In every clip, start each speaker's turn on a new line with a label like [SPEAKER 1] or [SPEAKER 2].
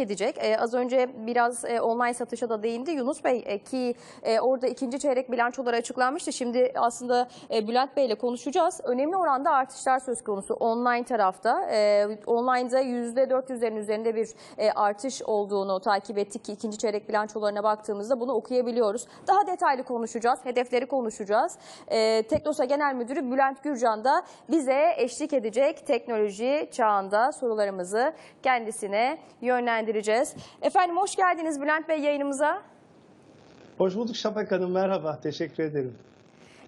[SPEAKER 1] edecek. E, az önce biraz e, online satışa da değindi Yunus Bey e, ki e, orada ikinci çeyrek bilançoları açıklanmıştı. Şimdi aslında e, Bülent Bey ile konuşacağız. Önemli oranda artışlar söz konusu online tarafta. E, online'da %400'lerin üzerinde bir e, artış olduğunu takip ettik ki ikinci çeyrek bilançolarına baktığımızda bunu okuyabiliyoruz. Daha detaylı konuşacağız, hedefleri konuşacağız. E, Teknosa Genel Müdürü Bülent Gürcan da bize eşlik edecek teknoloji çağında sorularımızı kendisine yönlendireceğiz. Efendim hoş geldiniz Bülent Bey yayınımıza.
[SPEAKER 2] Hoş bulduk Şafak Hanım. Merhaba. Teşekkür ederim.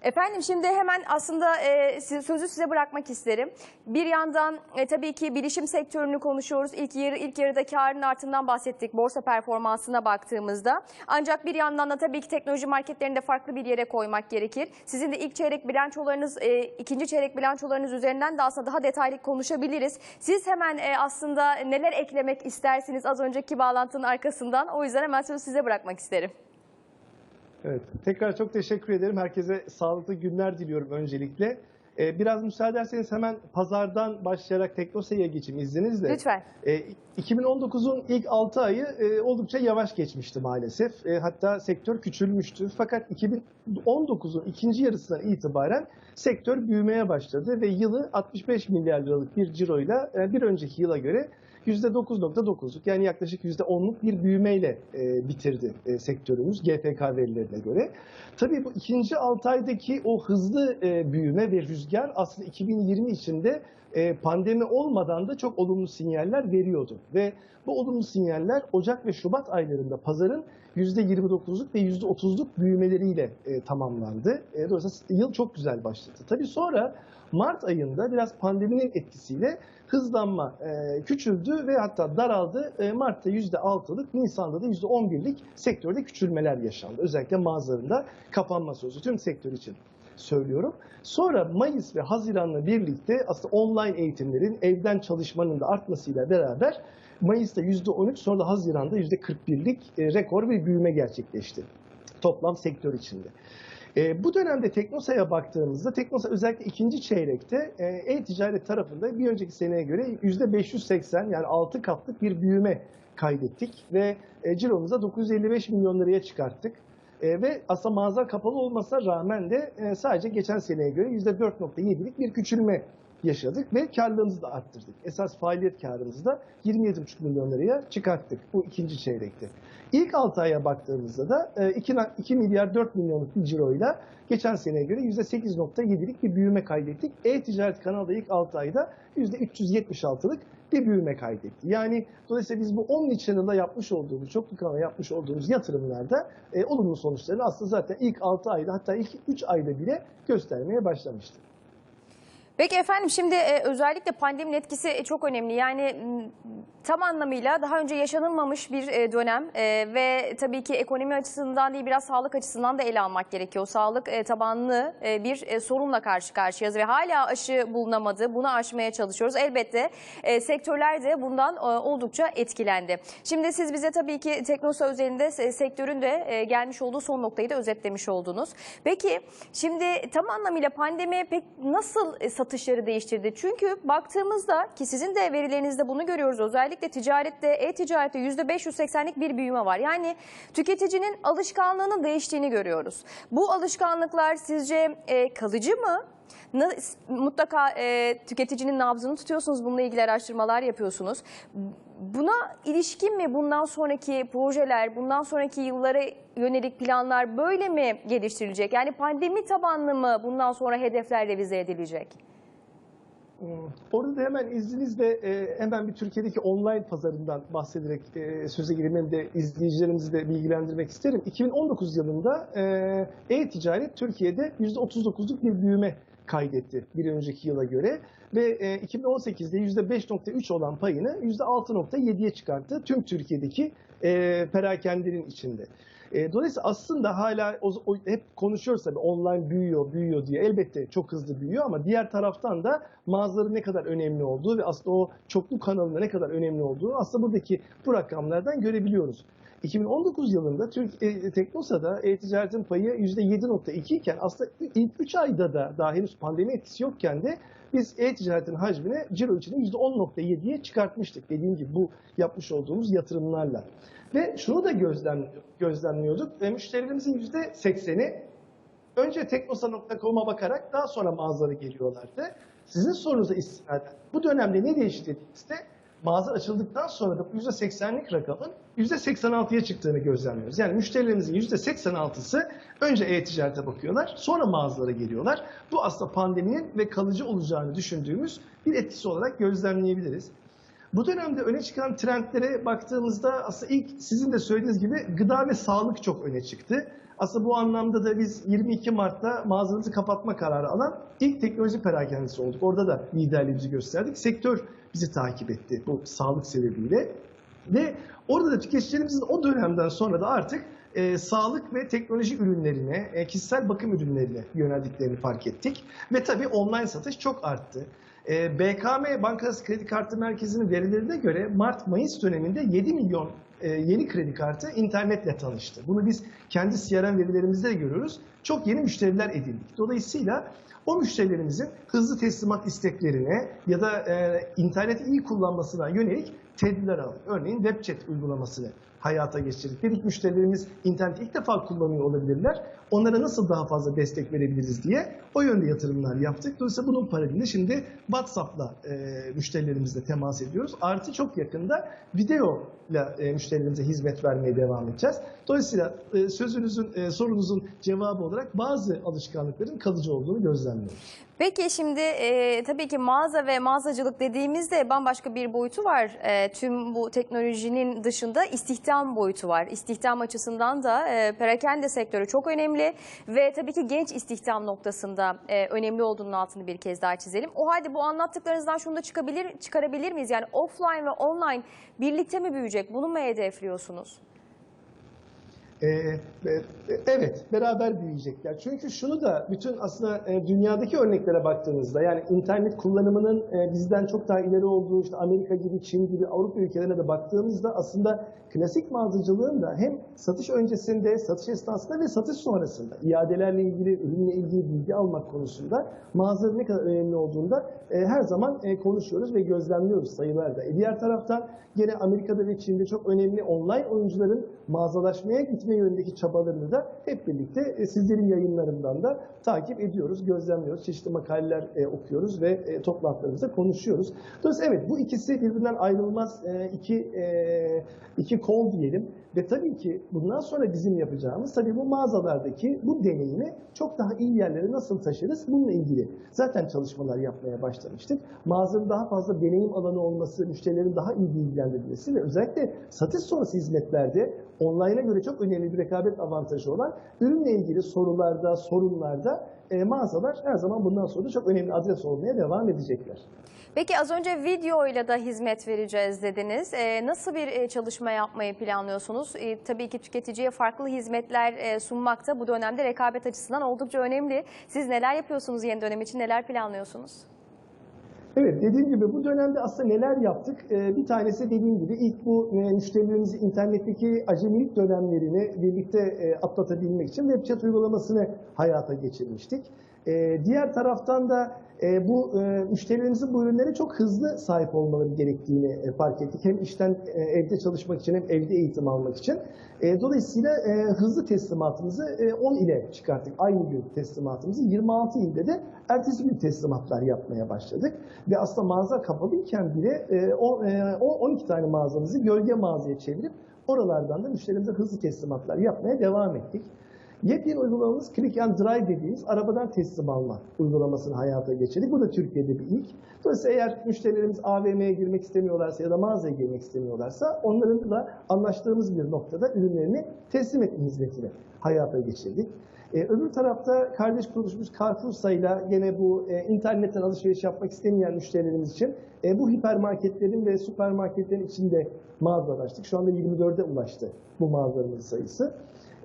[SPEAKER 1] Efendim şimdi hemen aslında e, sözü size bırakmak isterim. Bir yandan e, tabii ki bilişim sektörünü konuşuyoruz. İlk yarı ilk yarıda karın artıından bahsettik borsa performansına baktığımızda. Ancak bir yandan da tabii ki teknoloji marketlerini de farklı bir yere koymak gerekir. Sizin de ilk çeyrek bilançolarınız, e, ikinci çeyrek bilançolarınız üzerinden de aslında daha detaylı konuşabiliriz. Siz hemen e, aslında neler eklemek istersiniz az önceki bağlantının arkasından. O yüzden hemen sözü size bırakmak isterim.
[SPEAKER 2] Evet. Tekrar çok teşekkür ederim. Herkese sağlıklı günler diliyorum öncelikle. Ee, biraz müsaade ederseniz hemen pazardan başlayarak Teknosa'ya geçeyim izninizle.
[SPEAKER 1] Lütfen.
[SPEAKER 2] Ee, 2019'un ilk 6 ayı e, oldukça yavaş geçmişti maalesef. E, hatta sektör küçülmüştü. Fakat 2019'un ikinci yarısından itibaren sektör büyümeye başladı ve yılı 65 milyar liralık bir ciroyla e, bir önceki yıla göre %9.9'luk yani yaklaşık %10'luk bir büyümeyle e, bitirdi e, sektörümüz GFK verilerine göre. Tabii bu ikinci 6 aydaki o hızlı e, büyüme ve rüzgar aslında 2020 içinde e, pandemi olmadan da çok olumlu sinyaller veriyordu. Ve bu olumlu sinyaller Ocak ve Şubat aylarında pazarın %29'luk ve %30'luk büyümeleriyle e, tamamlandı. E, dolayısıyla yıl çok güzel başladı. Tabii sonra Mart ayında biraz pandeminin etkisiyle hızlanma e, küçüldü ve hatta daraldı. E, Mart'ta %6'lık, Nisan'da da %11'lik sektörde küçülmeler yaşandı. Özellikle mağazalarında kapanma sözü tüm sektör için söylüyorum. Sonra Mayıs ve Haziran'la birlikte aslında online eğitimlerin evden çalışmanın da artmasıyla beraber Mayıs'ta %13 sonra da Haziran'da %41'lik e, rekor bir büyüme gerçekleşti toplam sektör içinde. E, bu dönemde Teknosa'ya baktığımızda Teknosa özellikle ikinci çeyrekte e, e-ticaret tarafında bir önceki seneye göre %580 yani 6 katlık bir büyüme kaydettik ve e, ciromuza 955 milyon liraya çıkarttık. E, ve aslında mağaza kapalı olmasına rağmen de e, sadece geçen seneye göre %4.7'lik bir küçülme yaşadık ve karlılığımızı da arttırdık. Esas faaliyet karımızı da 27,5 milyon liraya çıkarttık bu ikinci çeyrekte. İlk 6 aya baktığımızda da e, 2, 2 milyar 4 milyonluk bir ciroyla geçen seneye göre %8.7'lik bir büyüme kaydettik. E-ticaret kanalı da ilk 6 ayda %376'lık bir büyüme kaydetti. Yani dolayısıyla biz bu Omnichannel'da yapmış olduğumuz, çoklu kanala yapmış olduğumuz yatırımlarda e, olumlu sonuçlarını aslında zaten ilk 6 ayda hatta ilk 3 ayda bile göstermeye başlamıştı.
[SPEAKER 1] Peki efendim şimdi e, özellikle pandeminin etkisi e, çok önemli. Yani tam anlamıyla daha önce yaşanılmamış bir e, dönem ve tabii ki ekonomi açısından değil biraz sağlık açısından da ele almak gerekiyor. Sağlık tabanlı bir sorunla karşı karşıyayız ve hala aşı bulunamadı. Bunu aşmaya çalışıyoruz. Elbette e, sektörler de bundan oldukça etkilendi. Şimdi siz bize tabii ki Teknosa özelinde se- sektörün de gelmiş olduğu son noktayı da özetlemiş oldunuz. Peki şimdi tam anlamıyla pandemi pek nasıl e, satışları değiştirdi? Çünkü baktığımızda ki sizin de verilerinizde bunu görüyoruz. Özellikle ticarette, e-ticarette %580'lik bir büyüme var. Yani tüketicinin alışkanlığının değiştiğini görüyoruz. Bu alışkanlıklar sizce e, kalıcı mı? Mutlaka e, tüketicinin nabzını tutuyorsunuz. Bununla ilgili araştırmalar yapıyorsunuz. Buna ilişkin mi bundan sonraki projeler, bundan sonraki yıllara yönelik planlar böyle mi geliştirilecek? Yani pandemi tabanlı mı bundan sonra hedefler revize edilecek?
[SPEAKER 2] Orada da hemen izninizle e, hemen bir Türkiye'deki online pazarından bahsederek e, söze gireyim hem de izleyicilerimizi de bilgilendirmek isterim. 2019 yılında e, e-ticaret Türkiye'de %39'luk bir büyüme kaydetti bir önceki yıla göre ve e, 2018'de %5.3 olan payını %6.7'ye çıkarttı tüm Türkiye'deki e, içinde. E, dolayısıyla aslında hala o, o- hep konuşuyoruz tabii online büyüyor, büyüyor diye. Elbette çok hızlı büyüyor ama diğer taraftan da mağazaların ne kadar önemli olduğu ve aslında o çoklu kanalında ne kadar önemli olduğunu aslında buradaki bu rakamlardan görebiliyoruz. 2019 yılında Türk e, Teknosa'da e-ticaretin payı %7.2 iken aslında ilk 3 ayda da daha henüz pandemi etkisi yokken de biz e-ticaretin hacmini ciro içinde %10.7'ye çıkartmıştık. Dediğim gibi bu yapmış olduğumuz yatırımlarla. Ve şunu da gözlem, gözlemliyorduk. E, müşterilerimizin %80'i önce teknosa.com'a bakarak daha sonra mağazalara geliyorlardı. Sizin sorunuza istinaden bu dönemde ne değişti dediğimizde mağaza açıldıktan sonra da bu %80'lik rakamın %86'ya çıktığını gözlemliyoruz. Yani müşterilerimizin %86'sı önce e-ticarete bakıyorlar, sonra mağazalara geliyorlar. Bu aslında pandeminin ve kalıcı olacağını düşündüğümüz bir etkisi olarak gözlemleyebiliriz. Bu dönemde öne çıkan trendlere baktığımızda aslında ilk sizin de söylediğiniz gibi gıda ve sağlık çok öne çıktı. Aslında bu anlamda da biz 22 Mart'ta mağazamızı kapatma kararı alan ilk teknoloji perakendesi olduk. Orada da liderliğimizi gösterdik. Sektör bizi takip etti bu sağlık sebebiyle. Ve orada da tüketicilerimizin o dönemden sonra da artık e, sağlık ve teknoloji ürünlerine, e, kişisel bakım ürünlerine yöneldiklerini fark ettik. Ve tabii online satış çok arttı. E, BKM Bankası Kredi Kartı Merkezi'nin verilerine göre Mart-Mayıs döneminde 7 milyon e, yeni kredi kartı internetle tanıştı. Bunu biz kendi CRM verilerimizde de görüyoruz. Çok yeni müşteriler edindik. Dolayısıyla o müşterilerimizin hızlı teslimat isteklerine ya da e, interneti iyi kullanmasına yönelik tedbirler aldık. Örneğin web chat uygulamasını hayata geçirdik. Dedik müşterilerimiz interneti ilk defa kullanıyor olabilirler. Onlara nasıl daha fazla destek verebiliriz diye o yönde yatırımlar yaptık. Dolayısıyla bunun paralelinde şimdi WhatsApp'la e, müşterilerimizle temas ediyoruz. Artı çok yakında video ile müşterilerimize hizmet vermeye devam edeceğiz. Dolayısıyla e, sözünüzün, e, sorunuzun cevabı olarak bazı alışkanlıkların kalıcı olduğunu gözlemliyoruz.
[SPEAKER 1] Peki şimdi e, tabii ki mağaza ve mağazacılık dediğimizde bambaşka bir boyutu var. E, tüm bu teknolojinin dışında istihdam boyutu var. İstihdam açısından da e, perakende sektörü çok önemli ve tabii ki genç istihdam noktasında e, önemli olduğunun altını bir kez daha çizelim. O halde bu anlattıklarınızdan şunu da çıkabilir, çıkarabilir miyiz? Yani offline ve online birlikte mi büyüyecek? Bunu mu hedefliyorsunuz?
[SPEAKER 2] Ee, e, evet, beraber büyüyecekler. Çünkü şunu da bütün aslında e, dünyadaki örneklere baktığınızda yani internet kullanımının e, bizden çok daha ileri olduğu işte Amerika gibi, Çin gibi Avrupa ülkelerine de baktığımızda aslında klasik mağazacılığın da hem satış öncesinde, satış esnasında ve satış sonrasında iadelerle ilgili, ürünle ilgili bilgi almak konusunda mağazanın ne kadar önemli olduğunda e, her zaman e, konuşuyoruz ve gözlemliyoruz sayılarda. E, diğer taraftan gene Amerika'da ve Çin'de çok önemli online oyuncuların mağazalaşmaya gitme yönündeki çabalarını da hep birlikte e, sizlerin yayınlarından da takip ediyoruz, gözlemliyoruz. Çeşitli makaleler e, okuyoruz ve e, toplantılarımızda konuşuyoruz. Dolayısıyla evet bu ikisi birbirinden ayrılmaz e, iki iki kol diyelim ve tabii ki bundan sonra bizim yapacağımız tabii bu mağazalardaki bu deneyimi çok daha iyi yerlere nasıl taşırız bununla ilgili zaten çalışmalar yapmaya başlamıştık. Mağazanın daha fazla deneyim alanı olması, müşterilerin daha iyi bilgilendirilmesi ve özellikle satış sonrası hizmetlerde online'a göre çok önemli bir rekabet avantajı olan ürünle ilgili sorularda, sorunlarda e, mağazalar her zaman bundan sonra çok önemli adres olmaya devam edecekler.
[SPEAKER 1] Peki az önce videoyla da hizmet vereceğiz dediniz. Ee, nasıl bir e, çalışma yapmayı planlıyorsunuz? Ee, tabii ki tüketiciye farklı hizmetler e, sunmak bu dönemde rekabet açısından oldukça önemli. Siz neler yapıyorsunuz yeni dönem için, neler planlıyorsunuz?
[SPEAKER 2] Evet dediğim gibi bu dönemde aslında neler yaptık? Ee, bir tanesi dediğim gibi ilk bu e, müşterilerimizi internetteki acemilik dönemlerini birlikte e, atlatabilmek için web chat uygulamasını hayata geçirmiştik. Ee, diğer taraftan da e, bu e, müşterilerimizin bu ürünlere çok hızlı sahip olmaları gerektiğini e, fark ettik. Hem işten e, evde çalışmak için hem evde eğitim almak için. E, dolayısıyla e, hızlı teslimatımızı e, 10 ile çıkarttık. Aynı gün teslimatımızı 26 ilde de ertesi gün teslimatlar yapmaya başladık. Ve aslında mağaza kapalıyken bile e, o, e, o 12 tane mağazamızı gölge mağazaya çevirip oralardan da müşterimize hızlı teslimatlar yapmaya devam ettik. Yepyeni uygulamamız Click and Drive dediğimiz arabadan teslim alma uygulamasını hayata geçirdik. Bu da Türkiye'de bir ilk. Dolayısıyla eğer müşterilerimiz AVM'ye girmek istemiyorlarsa ya da mağazaya girmek istemiyorlarsa onlarla anlaştığımız bir noktada ürünlerini teslim etme hizmetini hayata geçirdik. Ee, öbür tarafta kardeş kuruluşumuz Carrefour'sa ile gene bu e, internetten alışveriş yapmak istemeyen müşterilerimiz için e, bu hipermarketlerin ve süpermarketlerin içinde mağazalaştık. Şu anda 24'e ulaştı bu mağazaların sayısı.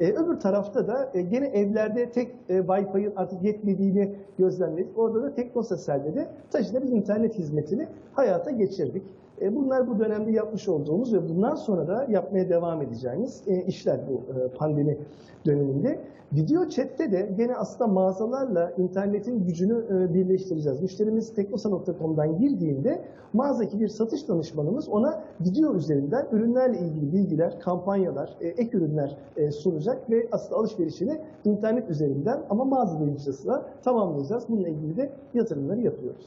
[SPEAKER 2] E, öbür tarafta da e, gene evlerde tek e, Wi-Fi'nin artık yetmediğini gözlemledik. Orada da Teknosa'selde de taşıda internet hizmetini hayata geçirdik. E, Bunlar bu dönemde yapmış olduğumuz ve bundan sonra da yapmaya devam edeceğimiz e, işler bu e, pandemi döneminde. Video chat'te de gene aslında mağazalarla internetin gücünü e, birleştireceğiz. Müşterimiz teknosa.com'dan girdiğinde mağazadaki bir satış danışmanımız ona video üzerinden ürünlerle ilgili bilgiler, kampanyalar, e, ek ürünler e, sunacak ve aslında alışverişini internet üzerinden ama mağaza dolayısıyla tamamlayacağız. Bununla ilgili de yatırımları yapıyoruz.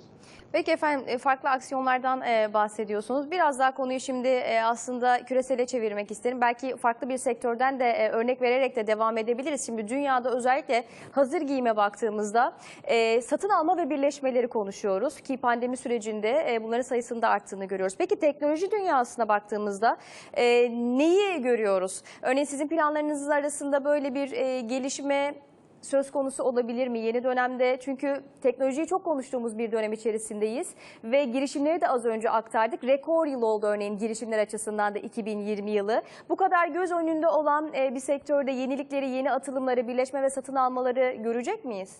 [SPEAKER 1] Peki efendim e, farklı aksiyonlardan e, bahsediyorsunuz. Biraz daha konuyu şimdi e, aslında küresele çevirmek isterim. Belki farklı bir sektörden de e, örnek vererek de devam edebiliriz. Şimdi dünyada özellikle hazır giyime baktığımızda e, satın alma ve birleşmeleri konuşuyoruz. Ki pandemi sürecinde bunların sayısında arttığını görüyoruz. Peki teknoloji dünyasına baktığımızda neyi görüyoruz? Örneğin sizin planlarınız arasında böyle bir gelişme söz konusu olabilir mi yeni dönemde? Çünkü teknolojiyi çok konuştuğumuz bir dönem içerisindeyiz ve girişimleri de az önce aktardık. Rekor yıl oldu örneğin girişimler açısından da 2020 yılı. Bu kadar göz önünde olan e, bir sektörde yenilikleri, yeni atılımları, birleşme ve satın almaları görecek miyiz?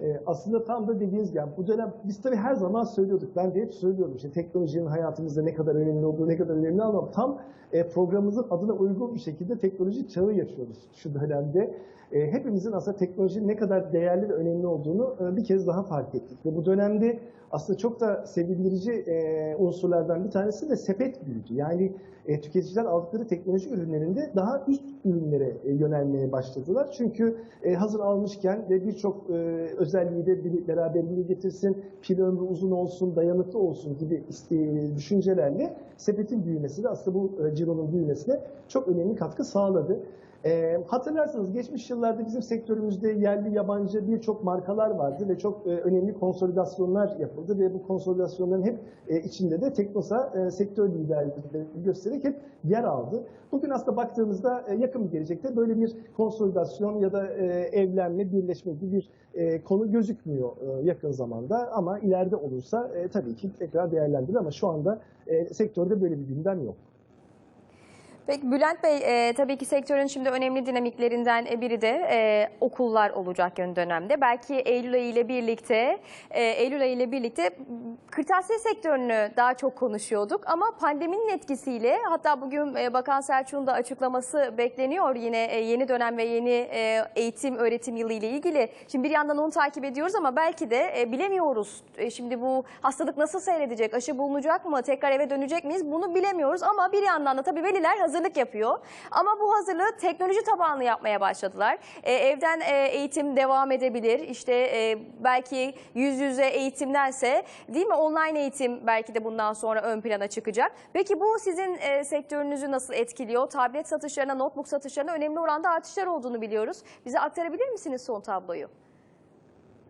[SPEAKER 2] Ee, aslında tam da dediğiniz gibi bu dönem biz tabii her zaman söylüyorduk. Ben de hep söylüyorum işte teknolojinin hayatımızda ne kadar önemli olduğu, ne kadar önemli ama tam e, programımızın adına uygun bir şekilde teknoloji çağı yaşıyoruz şu dönemde. E, hepimizin aslında teknolojinin ne kadar değerli ve önemli olduğunu e, bir kez daha fark ettik. Ve bu dönemde aslında çok da sevindirici e, unsurlardan bir tanesi de sepet büyüdü. Yani e, tüketiciler aldıkları teknoloji ürünlerinde daha üst ürünlere e, yönelmeye başladılar. Çünkü e, hazır almışken ve birçok e, özelliği de beraberinde getirsin, pil ömrü uzun olsun, dayanıklı olsun gibi iste- düşüncelerle sepetin büyümesi de aslında bu e, cironun büyümesine çok önemli katkı sağladı. E, hatırlarsanız geçmiş yıllarda bizim sektörümüzde yerli yabancı birçok markalar vardı ve çok e, önemli konsolidasyonlar yapıldı ve bu konsolidasyonların hep e, içinde de Teknosa e, sektör liderliğini göstererek hep yer aldı. Bugün aslında baktığımızda e, yakın bir gelecekte böyle bir konsolidasyon ya da e, evlenme, birleşme gibi bir e, konu gözükmüyor e, yakın zamanda ama ileride olursa e, tabii ki tekrar değerlendirilir ama şu anda e, sektörde böyle bir gündem yok.
[SPEAKER 1] Peki Bülent Bey, e, tabii ki sektörün şimdi önemli dinamiklerinden biri de e, okullar olacak yön dönemde. Belki Eylül ayı ile birlikte, e, Eylül ayı ile birlikte kırtasiye sektörünü daha çok konuşuyorduk. Ama pandeminin etkisiyle, hatta bugün e, Bakan Selçuk'un da açıklaması bekleniyor yine e, yeni dönem ve yeni e, eğitim öğretim yılı ile ilgili. Şimdi bir yandan onu takip ediyoruz ama belki de e, bilemiyoruz. E, şimdi bu hastalık nasıl seyredecek, aşı bulunacak mı, tekrar eve dönecek miyiz bunu bilemiyoruz. Ama bir yandan da tabii veliler hazırlık yapıyor. Ama bu hazırlığı teknoloji tabanlı yapmaya başladılar. E, evden e, eğitim devam edebilir. İşte e, belki yüz yüze eğitimdense değil mi online eğitim belki de bundan sonra ön plana çıkacak. Peki bu sizin e, sektörünüzü nasıl etkiliyor? Tablet satışlarına, notebook satışlarına önemli oranda artışlar olduğunu biliyoruz. Bize aktarabilir misiniz son tabloyu?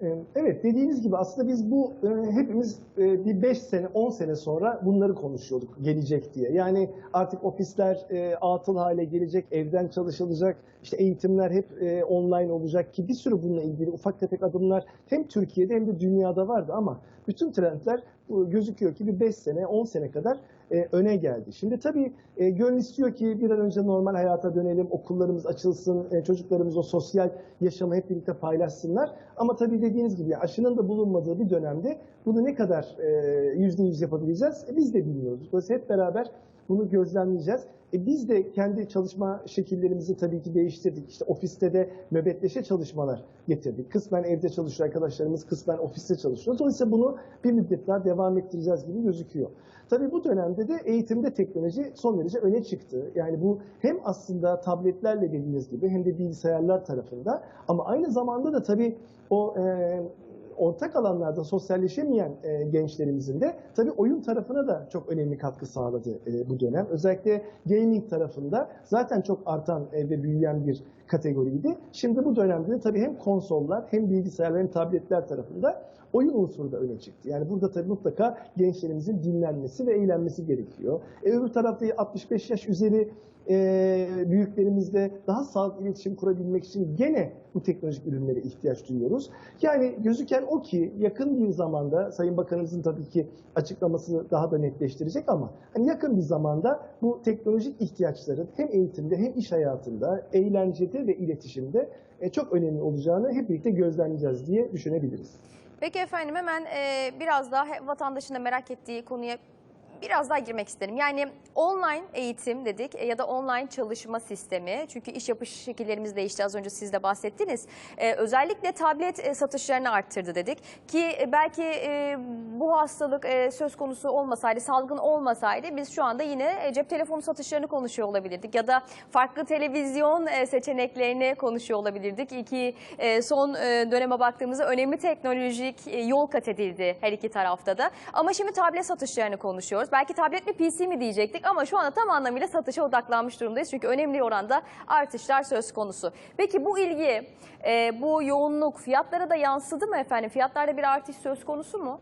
[SPEAKER 2] Ee, Evet dediğiniz gibi aslında biz bu e, hepimiz e, bir 5 sene 10 sene sonra bunları konuşuyorduk gelecek diye. Yani artık ofisler e, atıl hale gelecek, evden çalışılacak, işte eğitimler hep online olacak ki bir sürü bununla ilgili ufak tefek adımlar hem Türkiye'de hem de dünyada vardı ama bütün trendler gözüküyor ki bir 5 sene 10 sene kadar e, öne geldi. Şimdi tabii e, gönül istiyor ki bir an önce normal hayata dönelim, okullarımız açılsın, e, çocuklarımız o sosyal yaşamı hep birlikte paylaşsınlar. Ama tabii dediğiniz gibi aşının da bulunmadığı bir dönemde bunu ne kadar e, yüzde yüz yapabileceğiz e, biz de bilmiyoruz. Dolayısıyla hep beraber bunu gözlemleyeceğiz. E, biz de kendi çalışma şekillerimizi tabii ki değiştirdik. İşte ofiste de nöbetleşe çalışmalar getirdik. Kısmen evde çalışıyor arkadaşlarımız, kısmen ofiste çalışıyor. Dolayısıyla bunu bir müddet daha devam ettireceğiz gibi gözüküyor. Tabii bu dönemde de eğitimde teknoloji son derece öne çıktı. Yani bu hem aslında tabletlerle dediğiniz gibi hem de bilgisayarlar tarafında ama aynı zamanda da tabii o e, ortak alanlarda sosyalleşemeyen e, gençlerimizin de tabii oyun tarafına da çok önemli katkı sağladı e, bu dönem. Özellikle gaming tarafında zaten çok artan e, ve büyüyen bir kategoriydi. Şimdi bu dönemde de tabii hem konsollar hem bilgisayarlar hem tabletler tarafında oyun unsuru da öne çıktı. Yani burada tabii mutlaka gençlerimizin dinlenmesi ve eğlenmesi gerekiyor. E, öbür tarafta 65 yaş üzeri e, büyüklerimizle daha sağlıklı iletişim kurabilmek için gene bu teknolojik ürünlere ihtiyaç duyuyoruz. Yani gözüken o ki yakın bir zamanda Sayın Bakanımızın tabii ki açıklamasını daha da netleştirecek ama hani yakın bir zamanda bu teknolojik ihtiyaçların hem eğitimde hem iş hayatında, eğlencede ve iletişimde e, çok önemli olacağını hep birlikte gözlemleyeceğiz diye düşünebiliriz.
[SPEAKER 1] Peki efendim hemen e, biraz daha vatandaşın da merak ettiği konuya biraz daha girmek isterim. Yani online eğitim dedik e, ya da online çalışma sistemi. Çünkü iş yapış şekillerimiz değişti az önce siz de bahsettiniz. E, özellikle tablet e, satışlarını arttırdı dedik. Ki e, belki e, bu hastalık e, söz konusu olmasaydı, salgın olmasaydı biz şu anda yine cep telefonu satışlarını konuşuyor olabilirdik. Ya da farklı televizyon seçeneklerini konuşuyor olabilirdik. İki e, son e, döneme baktığımızda önemli teknolojik yol kat edildi her iki tarafta da. Ama şimdi tablet satışlarını konuşuyoruz. Belki tablet mi PC mi diyecektik ama şu anda tam anlamıyla satışa odaklanmış durumdayız. Çünkü önemli oranda artışlar söz konusu. Peki bu ilgi, e, bu yoğunluk fiyatlara da yansıdı mı efendim? Fiyatlarda bir artış söz konusu mu?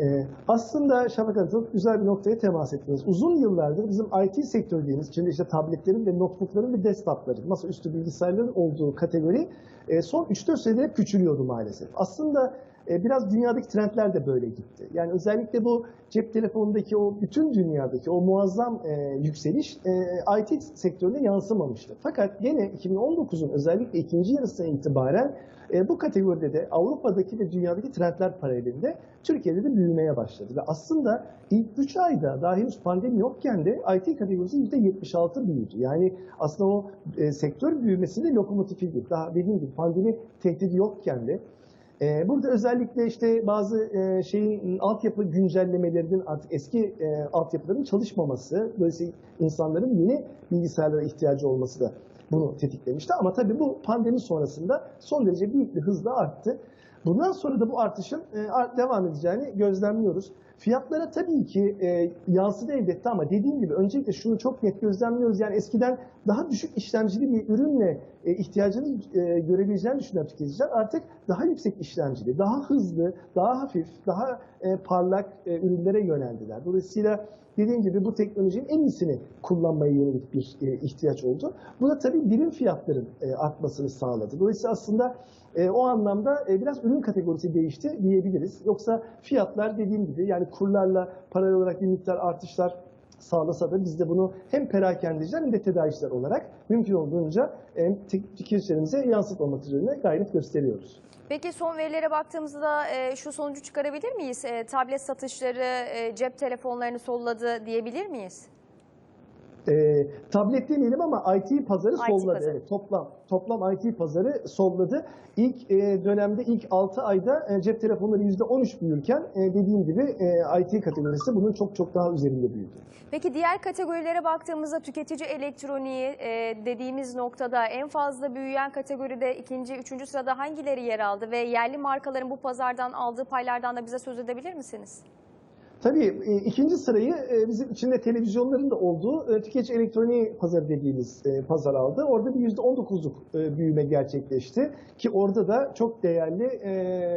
[SPEAKER 2] Ee, aslında Şafak Hanım çok güzel bir noktaya temas ettiniz. Uzun yıllardır bizim IT sektörü dediğimiz, içinde işte tabletlerin ve notebookların ve desktopların, masaüstü bilgisayarların olduğu kategori e, son 3-4 senedir hep küçülüyordu maalesef. Aslında biraz dünyadaki trendler de böyle gitti. Yani özellikle bu cep telefonundaki o bütün dünyadaki o muazzam e, yükseliş e, IT sektörüne yansımamıştı. Fakat gene 2019'un özellikle ikinci yarısına itibaren e, bu kategoride de Avrupa'daki ve dünyadaki trendler paralelinde Türkiye'de de büyümeye başladı. Ve aslında ilk 3 ayda daha henüz pandemi yokken de IT kategorisi %76 büyüdü. Yani aslında o e, sektör büyümesinde lokomotifiydi. Daha dediğim gibi pandemi tehdidi yokken de ee, Burada özellikle işte bazı e, şeyin altyapı güncellemelerinin artık eski e, altyapıların çalışmaması, dolayısıyla insanların yeni bilgisayarlara ihtiyacı olması da bunu tetiklemişti. Ama tabii bu pandemi sonrasında son derece büyük bir hızla arttı. Bundan sonra da bu artışın e, devam edeceğini gözlemliyoruz. Fiyatlara tabii ki e, yansıdı elbette ama dediğim gibi öncelikle şunu çok net gözlemliyoruz. Yani eskiden daha düşük işlemcili bir ürünle e, ihtiyacını e, görebileceğini düşünen tüketiciler artık daha yüksek işlemcili, daha hızlı, daha hafif, daha e, parlak e, ürünlere yöneldiler. Dolayısıyla dediğim gibi bu teknolojinin en iyisini kullanmaya yönelik bir e, ihtiyaç oldu. Bu da tabii birim fiyatların e, artmasını sağladı. Dolayısıyla aslında e, o anlamda e, biraz ürün kategorisi değişti diyebiliriz. Yoksa fiyatlar dediğim gibi yani kurlarla paralel olarak bir miktar artışlar sağlasa da biz de bunu hem perakendeciler hem de tedarikçiler olarak mümkün olduğunca e, tüketicilerimize yansıtmamak üzerine gayret gösteriyoruz.
[SPEAKER 1] Peki son verilere baktığımızda e, şu sonucu çıkarabilir miyiz? E, tablet satışları e, cep telefonlarını solladı diyebilir miyiz?
[SPEAKER 2] E, tablet demeyelim ama IT pazarı
[SPEAKER 1] IT
[SPEAKER 2] solladı.
[SPEAKER 1] pazarı.
[SPEAKER 2] Evet, toplam toplam IT pazarı solladı. İlk e, dönemde ilk 6 ayda e, cep telefonları %13 büyürken e, dediğim gibi e, IT kategorisi bunun çok çok daha üzerinde büyüdü.
[SPEAKER 1] Peki diğer kategorilere baktığımızda tüketici elektroniği e, dediğimiz noktada en fazla büyüyen kategoride ikinci, üçüncü sırada hangileri yer aldı ve yerli markaların bu pazardan aldığı paylardan da bize söz edebilir misiniz?
[SPEAKER 2] Tabii e, ikinci sırayı e, bizim içinde televizyonların da olduğu e, tüketici elektroniği pazarı dediğimiz e, pazar aldı. Orada bir %19'luk e, büyüme gerçekleşti ki orada da çok değerli e,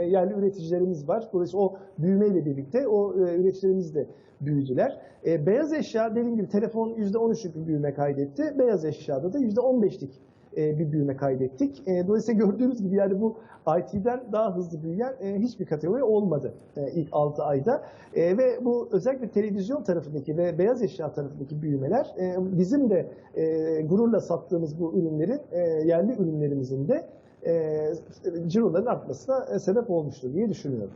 [SPEAKER 2] yerli üreticilerimiz var. Dolayısıyla o büyümeyle birlikte o e, üreticilerimiz de büyüdüler. E, beyaz eşya dediğim gibi telefon %13'lük bir büyüme kaydetti. Beyaz eşyada da %15'lik e, bir büyüme kaydettik. E, Dolayısıyla gördüğünüz gibi yani bu IT'den daha hızlı büyüyen e, hiçbir kategori olmadı ilk 6 ayda. Ve bu özellikle televizyon tarafındaki ve beyaz eşya tarafındaki büyümeler bizim de gururla sattığımız bu ürünlerin, yerli ürünlerimizin de e, ciroların artmasına sebep olmuştur diye düşünüyorum.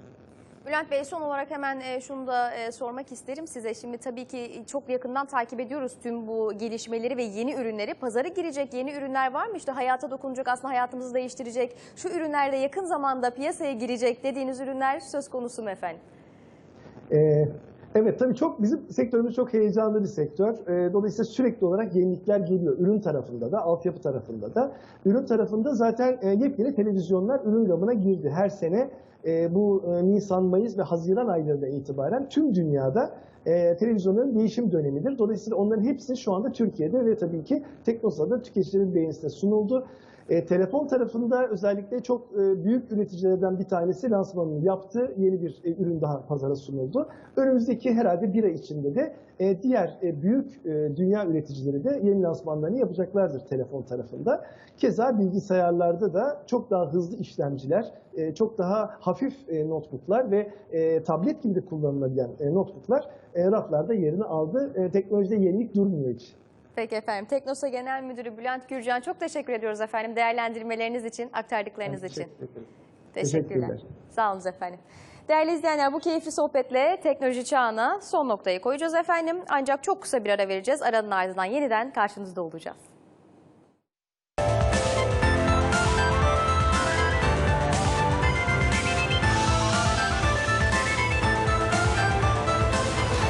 [SPEAKER 1] Bülent Bey son olarak hemen e, şunu da e, sormak isterim size. Şimdi tabii ki çok yakından takip ediyoruz tüm bu gelişmeleri ve yeni ürünleri. Pazara girecek yeni ürünler var mı? İşte hayata dokunacak, aslında hayatımızı değiştirecek. Şu ürünlerde yakın zamanda piyasaya girecek dediğiniz ürünler söz konusu mu efendim?
[SPEAKER 2] Ee, evet tabii çok bizim sektörümüz çok heyecanlı bir sektör. Ee, dolayısıyla sürekli olarak yenilikler geliyor. Ürün tarafında da, altyapı tarafında da. Ürün tarafında zaten e, yepyeni televizyonlar ürün gamına girdi. Her sene e, bu e, Nisan, Mayıs ve Haziran aylarına itibaren tüm dünyada e, televizyonların değişim dönemidir. Dolayısıyla onların hepsi şu anda Türkiye'de ve tabii ki Teknosa'da tüketicilerin beğenisine sunuldu. E, telefon tarafında özellikle çok e, büyük üreticilerden bir tanesi lansmanını yaptı. Yeni bir e, ürün daha pazara sunuldu. Önümüzdeki herhalde bir ay içinde de e, diğer e, büyük e, dünya üreticileri de yeni lansmanlarını yapacaklardır telefon tarafında. Keza bilgisayarlarda da çok daha hızlı işlemciler, e, çok daha hafif e, notebooklar ve e, tablet gibi de kullanılabilen e, notebooklar e, raflarda yerini aldı. E, teknolojide yenilik durmuyor hiç.
[SPEAKER 1] Peki efendim. Teknosa Genel Müdürü Bülent Gürcan çok teşekkür ediyoruz efendim değerlendirmeleriniz için, aktardıklarınız
[SPEAKER 2] Ben
[SPEAKER 1] için.
[SPEAKER 2] teşekkür.
[SPEAKER 1] Teşekkürler.
[SPEAKER 2] Teşekkürler.
[SPEAKER 1] Sağ olun efendim. Değerli izleyenler bu keyifli sohbetle teknoloji çağına son noktayı koyacağız efendim. Ancak çok kısa bir ara vereceğiz. Aranın ardından yeniden karşınızda olacağız.